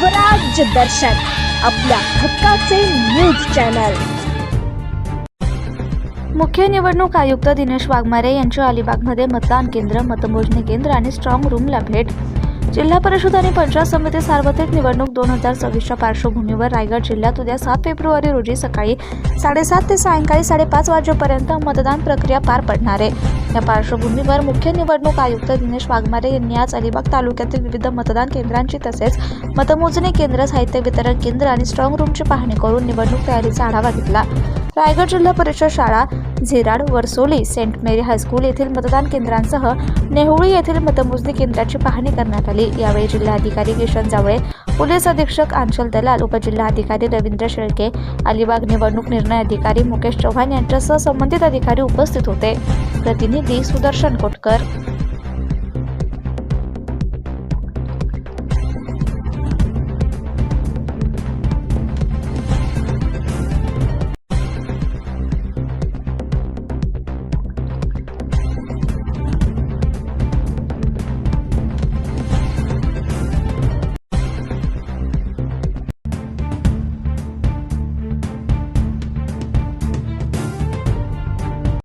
स्वराज्य दर्शन आपल्या हक्काचे न्यूज चॅनल. मुख्य निवडणूक आयुक्त दिनेश वाघमारे यांच्या अलिबागमध्ये मतदान केंद्र मतमोजणी केंद्र आणि स्ट्रॉंग रूमला भेट. जिल्हा परिषद आणि पंचायत समिती सार्वत्रिक निवडणूक दोन हजार सव्वीसच्या पार्श्वभूमीवर रायगड जिल्ह्यात उद्या सात फेब्रुवारी रोजी सकाळी साडेसात ते सायंकाळी साडेपाच वाजेपर्यंत मतदान प्रक्रिया पार पडणार आहे. या पार्श्वभूमीवर मुख्य निवडणूक आयुक्त दिनेश वाघमारे यांनी आज अलिबाग तालुक्यातील विविध मतदान केंद्रांची तसेच मतमोजणी केंद्र साहित्य वितरण केंद्र आणि स्ट्रॉंग रूमची पाहणी करून निवडणूक तयारीचा आढावा घेतला. रायगड जिल्हा परिषद शाळा Zirad Varsoli Saint Mary high school येथील मतदान केंद्रांसह नेहुळी येथील मतमोजणी केंद्राची पाहणी करण्यात आली. यावेळी जिल्हाधिकारी किशन जावळे पोलीस अधीक्षक आंचल दलाल उपजिल्हाधिकारी रवींद्र शेळके अलिबाग निवडणूक निर्णय अधिकारी मुकेश चव्हाण यांच्यासह संबंधित अधिकारी उपस्थित होते. प्रतिनिधी सुदर्शन कोटकर.